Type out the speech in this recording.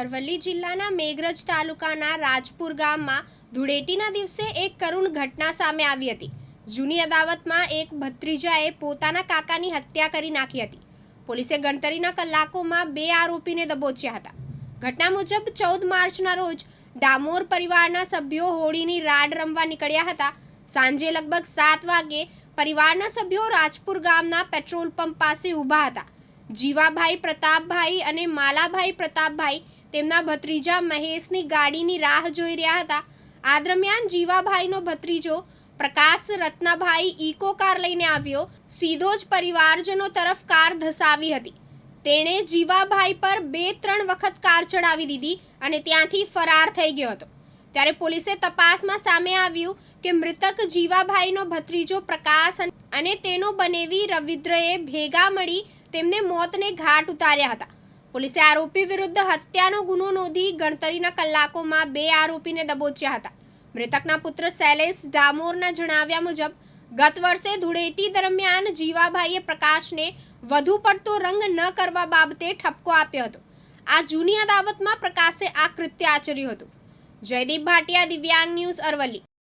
અરવલ્લી જિલ્લાના મેઘરજ તાલુકાના રાજપુર ગામમાં ધૂળેટીના દિવસે એક કરુણ ઘટના સામે આવી હતી. જૂની અદાવતમાં એક ભત્રીજાએ પોતાના કાકાની હત્યા કરી નાખી હતી. પોલીસે ગણતરીના કલાકોમાં બે આરોપીને દબોચ્યા હતા. ઘટના મુજબ ચૌદ માર્ચના રોજ ડામોર પરિવારના સભ્યો હોળીની રાડ રમવા નીકળ્યા હતા. સાંજે લગભગ સાત વાગે પરિવારના સભ્યો રાજપુર ગામના પેટ્રોલ પંપ પાસે ઊભા હતા. જીવાભાઈ પ્રતાપભાઈ અને માલાભાઈ પ્રતાપભાઈ તેમના ભત્રીજા મહેશની ગાડીની રાહ જોઈ રહ્યા હતા. આ દરમિયાન જીવાભાઈનો ભત્રીજો પ્રકાશ રત્નાભાઈ ઇકો કાર લઈને આવ્યો. સીધો જ પરિવારજનો તરફ કાર ધસાવી હતી. તેણે જીવાભાઈ પર બે ત્રણ વખત કાર ચડાવી દીધી અને ત્યાંથી ફરાર થઈ ગયો હતો. ત્યારે પોલીસે તપાસમાં સામે આવ્યું કે મૃતક જીવાભાઈનો ભત્રીજો પ્રકાશ અને તેનો બનેવી રવિદ્રએ ભેગા મળી તેમને મોતને ઘાટ ઉતાર્યા હતા. પોલીસે આરોપી વિરુદ્ધ હત્યાનો ગુનો નોંધી ગણતરીના કલાકોમાં બે આરોપીને દબોચ્યા હતા. મૃતકના પુત્ર શૈલેષ ડામોરના જણાવ્યા મુજબ, ગત વર્ષે ધૂળેટી દરમિયાન જીવાભાઈએ પ્રકાશને વધુ પડતો રંગ ન કરવા બાબતે ઠપકો આપ્યો હતો. આ જૂની અદાવતમાં પ્રકાશે આ કૃત્ય આચર્યું હતું. જયદીપ ભાટિયા, દિવ્યાંગ ન્યૂઝ અરવલ્લી.